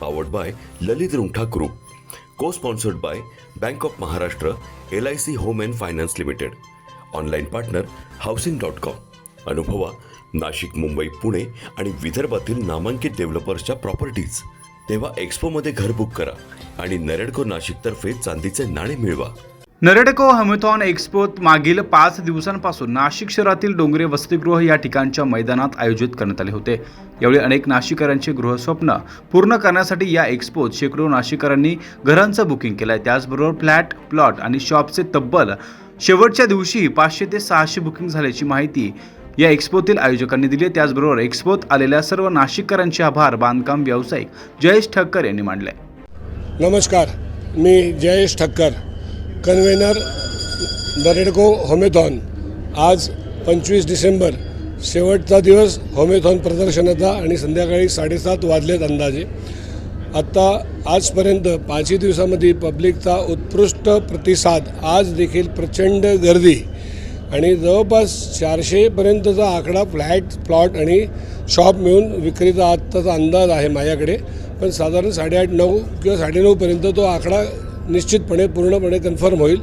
powered by Lalit Rungtha group co sponsored by bank of Maharashtra L I C home and finance limited online partner housing dot com अनुभवा नाशिक मुंबई पुणे आणि विदर्भातील नामांकित डेव्हलपर्सच्या properties तेव्हा एक्सपोमध्ये घर book करा आणि नरेडको नाशिकतर्फे चांदीचे नाणे मिळवा. नरेडको हॅमेथॉन एक्सपोत मागील पाच दिवसांपासून नाशिक शहरातील डोंगरे वसतिगृह या ठिकाणच्या मैदानात आयोजित करण्यात आले होते. यावेळी अनेक नाशिककरांचे गृहस्वप्न पूर्ण करण्यासाठी या एक्सपोत शेकडो नाशिकरांनी घरांचं बुकिंग केलं आहे त्याचबरोबर फ्लॅट प्लॉट आणि शॉपचे तब्बल शेवटच्या दिवशी पाचशे ते सहाशे बुकिंग झाल्याची माहिती या एक्सपोतील आयोजकांनी दिली आहे. त्याचबरोबर एक्स्पोत आलेल्या सर्व नाशिककरांचे आभार बांधकाम व्यावसायिक जयेश ठक्कर यांनी मांडले. नमस्कार. मी Jayesh Thakkar. Convenor NAREDCO Homethon. आज पंचवीस डिसेंबर शेवटचा दिवस होमेथॉन प्रदर्शनाचा आणि संध्याकाळी साडेसात वाजलेत अंदाजे. आत्ता आजपर्यंत पाचही दिवसामध्ये पब्लिकचा उत्कृष्ट प्रतिसाद आज देखील प्रचंड गर्दी. आणि जवळपास चारशेपर्यंतचा आकडा फ्लॅट प्लॉट आणि शॉप मिळून विक्रीचा आत्ताचा अंदाज आहे माझ्याकडे. पण साधारण साडेआठ नऊ किंवा साडेनऊपर्यंत तो आकडा निश्चितपणे पूर्णपणे कन्फर्म होईल.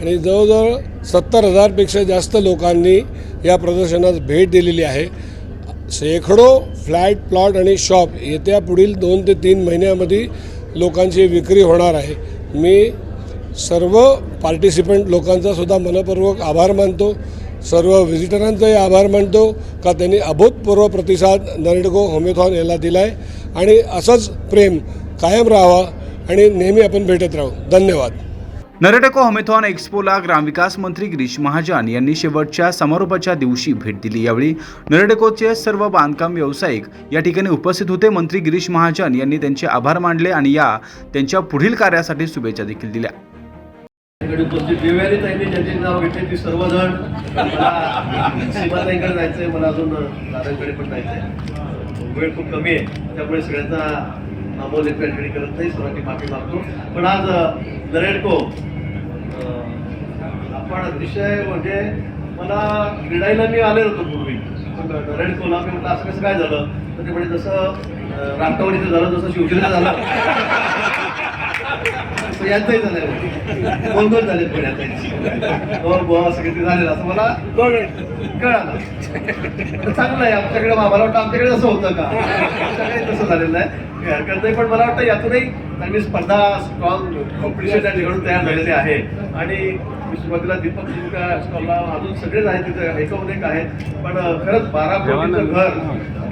आणि जवळजवळ सत्तर हजारपेक्षा जास्त लोकांनी या प्रदर्शनास भेट दिलेली आहे. शेकडो फ्लॅट प्लॉट आणि शॉप येत्या पुढील दोन ते तीन महिन्यामध्ये लोकांची विक्री होणार आहे. मी सर्व पार्टिसिपंट लोकांचा सुद्धा मनपूर्वक आभार मानतो. सर्व व्हिजिटरांचाही आभार मानतो का त्यांनी अभूतपूर्व प्रतिसाद नरेडको होमेथॉन याला दिला आहे आणि असंच प्रेम कायम राहावा आणि नेहमी आपण भेटत राहू. धन्यवाद. नरेडको हमेथॉन एक्स्पोला ग्रामविकास मंत्री गिरीश महाजन यांनी शेवटच्या समारोपाच्या दिवशी भेट दिली. यावेळी नरेडकोचे सर्व बांधकाम व्यावसायिक या ठिकाणी उपस्थित होते. मंत्री गिरीश महाजन यांनी त्यांचे आभार मानले आणि या त्यांच्या पुढील कार्यासाठी शुभेच्छा देखील दिल्या. कडे उपस्थित देवयानी ताईंनी ज्यांचे नाव घेतले ती सर्वजण मला सीमाताईंकडे जायचंय. मला अजून दादांकडे पण जायचंय. वेळ खूप कमी आहे. त्यामुळे सगळ्यांचा अमोल एक ठिकाणी करत नाही सर्वांनी माफी मागतो. पण आज दरेडको आपण अतिशय म्हणजे मला क्रीडाईला मी आले होतो पूर्वी. दरेडकोला मी म्हटलं असं कसं काय झालं? तर ते म्हणजे जसं अं, झालं तसं शिवसेनेचं झालं. यांचंही झालंय दोन दोन झाले पुण्यात हो बुवा असं किती झालेलं. असं मला कळालं. तर चांगलं आहे. आमच्याकडे मला वाटतं आमच्याकडे तसं होतं का? आमच्याकडे तसं झालेलं आहे. हरकत नाही पण मला वाटतं यातूनही चांगली स्पर्धा स्ट्रॉंग कॉम्पिटिशन त्या ठिकाणी तयार झालेली आहे. आणि सुरुवातीला दीपक जिंका स्टॉलला अजून सगळेच आहेत तिथे एकूण एक आहेत. पण खरंच बारा कोटीचं घर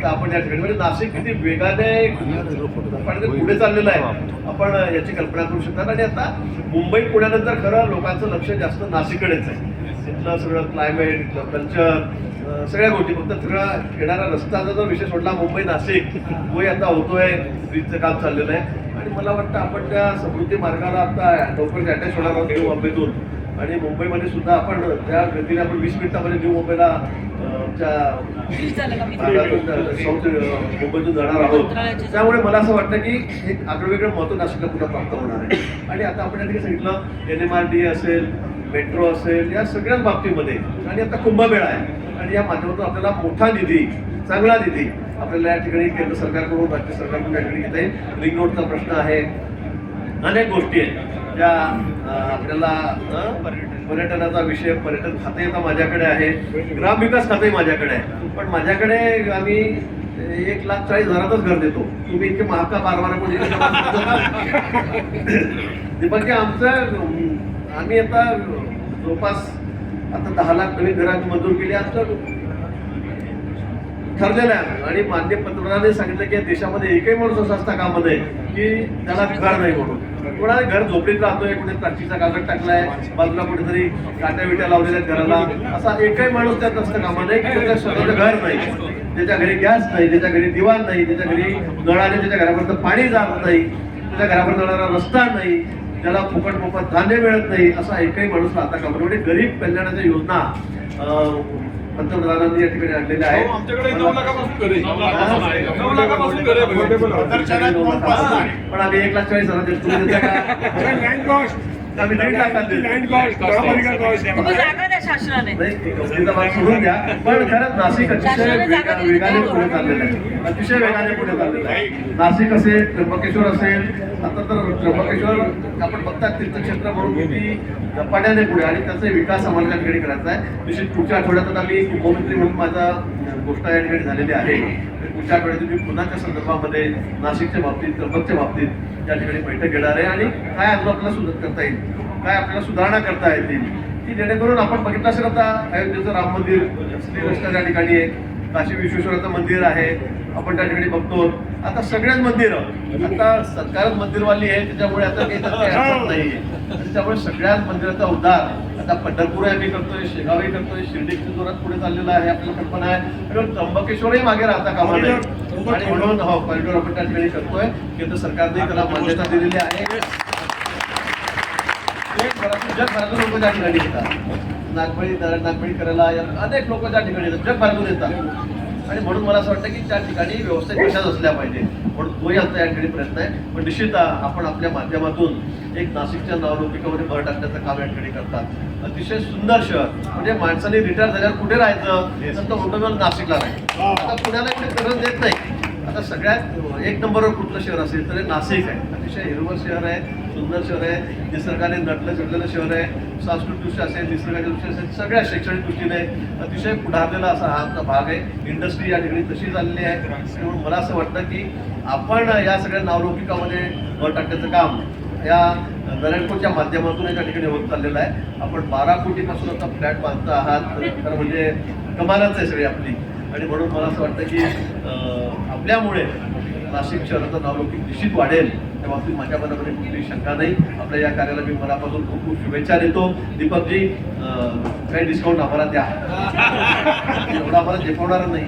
तर आपण या ठिकाणी म्हणजे नाशिक किती वेगाने झपाट्याने पुढे चाललेलं आहे. आपण याची कल्पना करू शकता आणि आता मुंबई पुण्यानंतर खरं लोकांचं लक्ष जास्त नाशिककडेच आहे. तिथलं सगळं क्लायमेट इथलं कल्चर सगळ्या गोष्टी. फक्त सगळं येणारा रस्ताचा जो विषय सोडला मुंबई नाशिक तोही आता होतोय ब्रिजचं काम चाललेलं आहे. आणि मला वाटतं आपण त्या समृद्धी मार्गाला आता लवकरच अटॅच होणार आहोत न्यू मुंबईतून. आणि मुंबईमध्ये सुद्धा आपण त्या गतीने आपण वीस मिनिटामध्ये न्यू मुंबईला आमच्या मुंबईतून जाणार आहोत. त्यामुळे मला असं वाटतं की एक आगळं महत्त्व नाशिकला पुन्हा प्राप्त होणार आहे. आणि आता आपण या ठिकाणी सांगितलं एन एम आर डी असेल मेट्रो असेल या सगळ्याच बाबतीमध्ये. आणि आता कुंभमेळा आहे. आणि या माध्यमातून आपल्याला मोठा निधी चांगला निधी आपल्याला या ठिकाणी केंद्र सरकारकडून राज्य सरकारकडून या ठिकाणी घेता येईल. रिंग रोडचा प्रश्न आहे. अनेक गोष्टी आहेत. ज्या अं, आपल्याला पर्यटनाचा विषय पर्यटन खाते आता माझ्याकडे आहे. ग्रामविकास खाते माझ्याकडे आहे. पण माझ्याकडे आम्ही एक लाख चाळीस हजारातच घर देतो. तुम्ही इतके महाग का बारा बारा दीपक आमचं आम्ही आता जवळपास आता दहा लाख नवीन घरात मंजूर केली. आमचं ठरलेलं आहे आणि मान्य पंतप्रधानांनी सांगितलं की देशामध्ये एकही माणूस असा असता कामा की त्याला घर नाही म्हणून. कोणाला घर झोपडीत राहतोय कुठे प्लास्टिकचा कागद टाकलाय बाजूला कुठेतरी काट्या विट्या लावलेल्या घराला. असा एकही माणूस त्यात असता कामा नाही की त्याच्या स्वतःचं घर नाही. त्याच्या घरी गॅस नाही त्याच्या घरी दिवाण नाही त्याच्या घरी नळाने त्याच्या घरापर्यंत पाणी जात नाही त्याच्या घरापर्यंत जाणारा रस्ता नाही त्याला फुकट मोफत धान्य मिळत नाही असा एकही माणूस राहता कामा म्हणजे गरीब कल्याणाच्या योजना पंतप्रधानांनी या ठिकाणी घर आहे. हा? नऊ लाखापासून घर आहे बघा. पण आम्ही एक लाख चाळीस हजार सोडून द्या पण खरंच नाशिक अतिशय वेगा- वेगाने पुढे चाललेलं आहे अतिशय वेगाने पुढे चाललेलं आहे नाशिक असेल त्र्यंबकेश्वर असेल आता तर त्र्यंबकेश्वर आपण बघतात तीर्थक्षेत्र म्हणून किती झपाट्याने पुढे आणि त्याचा विकास आम्हाला त्या ठिकाणी करायचा आहे. निश्चित पुढच्या आठवड्यात आम्ही उपमंत्री म्हणून माझा घोषणा या ठिकाणी झालेली आहे. पुढच्या आठवड्यात मी पुन्हा त्या संदर्भामध्ये नाशिकच्या बाबतीत त्र्यंबकच्या बाबतीत या ठिकाणी बैठक घेणार आहे. आणि काय अजून आपल्याला सुधार करता येईल काय आपल्याला सुधारणा करता येतील की जेणेकरून आपण बघितलं असेल आता अयोध्येचं राम मंदिर श्रीकृष्ण त्या ठिकाणी आहे. काशी विश्वेश्वराचं मंदिर आहे. आपण त्या ठिकाणी बघतो. आता सगळ्याच मंदिरं. आता सरकारच मंदिरवाली आहे त्याच्यामुळे आता काही अडचण नाही आणि त्यामुळे सगळ्याच मंदिराचा उद्धार आता पंढरपूर आम्ही करतोय शेगावही करतोय शिर्डीच्या जोरात पुढे चाललेला आहे आपल्याला कल्पना आहे. आणि त्र्यंबकेश्वरही मागे राहता कामा नये. आणि म्हणून हो कॉरिडॉर आपण त्या ठिकाणी करतोय. केंद्र सरकारने त्याला मान्यता दिलेली आहे. जगभरातून जगभरातून लोक त्या ठिकाणी येतात नागबळी नागबळी करायला या अनेक लोक त्या ठिकाणी येतात जगभरातून येतात. आणि म्हणून मला असं वाटतं की त्या ठिकाणी व्यवस्था कशाच असल्या पाहिजे. म्हणून तोही आमचा या ठिकाणी प्रयत्न आहे. पण निश्चित आपण आपल्या माध्यमातून एक नाशिकच्या नावलौकिकामध्ये भर टाकण्याचं काम या ठिकाणी करतात. अतिशय सुंदर शहर. म्हणजे माणसाने रिटायर झाल्यावर कुठे राहायचं? तर तो म्हणतो नाशिकला राहायचं आता पुण्याला एवढी गरज देत नाही. आता सगळ्यात एक नंबरवर कुठलं शहर असेल तर हे नाशिक आहे. अतिशय हिरवं शहर आहे. सुंदर शहर आहे निसर्गाने नटलं चढलेलं शहर आहे सांस्कृतिकदृष्ट्या असेल निसर्गाच्या दृष्टी असेल सगळ्या शैक्षणिक दृष्टीने अतिशय पुढारलेला असा हा आमचा भाग आहे. इंडस्ट्री या ठिकाणी तशी झालेली आहे. म्हणून मला असं वाटतं की आपण या सगळ्या नावलौकिकामध्ये भर टाकण्याचं काम या नरेंद्रच्या माध्यमातून या ठिकाणी होत चाललेलं आहे. आपण बारा कोटीपासून आता फ्लॅट बांधता आहात. तर म्हणजे कमालच आहे सगळी आपली. आणि म्हणून मला असं वाटतं की आपल्यामुळे नाशिक शहराचं नावलौकिक निश्चित वाढेल. त्या बाबतीत माझ्या मनामध्ये कुठली शंका नाही. आपल्या या कार्याला मी मनापासून खूप खूप शुभेच्छा देतो. दीपकजी काही डिस्काउंट आम्हाला द्या. एवढं आम्हाला झेपवणार नाही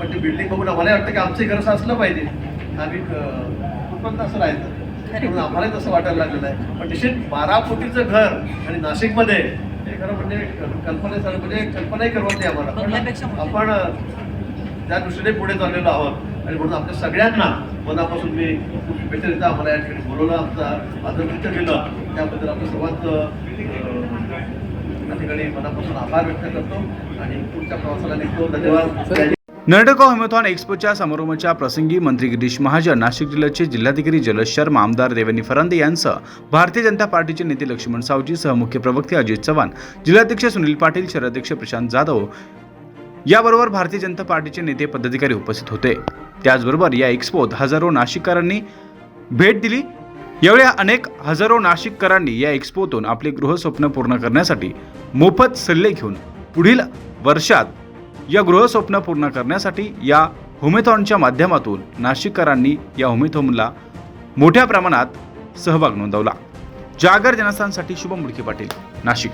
पण ते बिल्डिंग बघून आम्हाला वाटतं की आमचं घर असं असलं पाहिजे. आम्ही कुठपर्यंत असं राहायचं? म्हणून आम्हालाही तसं वाटायला लागलेलं आहे. पण निश्चित बारा कोटीचं घर आणि नाशिकमध्ये हे खरं म्हणजे कल्पनेसारखं म्हणजे कल्पनाही करवत नाही आम्हाला. पण. आपण त्या दृष्टीने पुढे चाललेलो आहोत. आणि म्हणून आपल्या सगळ्यांना मनापासून मी खूप शुभेच्छा देतो. आम्हाला या ठिकाणी बोलवलं. आमचा आदरकृत्य केलं. त्याबद्दल आपलं सर्वात या ठिकाणी मनापासून आभार व्यक्त करतो आणि पुढच्या प्रवासाला निघतो. धन्यवाद. नर्डको हॅमेथॉन एक्स्पोच्या समारोहाच्या प्रसंगी मंत्री गिरीश महाजन नाशिक जिल्ह्याचे जिल्हाधिकारी जलज शर्मा आमदार देवेंद्र फरांदे यांसह भारतीय जनता पार्टीचे नेते लक्ष्मण सावजी सह मुख्य प्रवक्ते अजित चव्हाण जिल्हाध्यक्ष सुनील पाटील शहराध्यक्ष प्रशांत जाधव याबरोबर भारतीय जनता पार्टीचे नेते पदाधिकारी उपस्थित होते. त्याचबरोबर या एक्स्पोत हजारो नाशिककरांनी भेट दिली. एवढ्या अनेक हजारो नाशिककरांनी या एक्स्पोतून आपले गृहस्वप्न पूर्ण करण्यासाठी मोफत सल्ले घेऊन पुढील वर्षात या गृहस्वप्न पूर्ण करण्यासाठी या होमेथॉनच्या माध्यमातून नाशिककरांनी या होमेथॉनला मोठ्या प्रमाणात सहभाग नोंदवला. जागर जनस्थानसाठी शुभम मुडके पाटील नाशिक.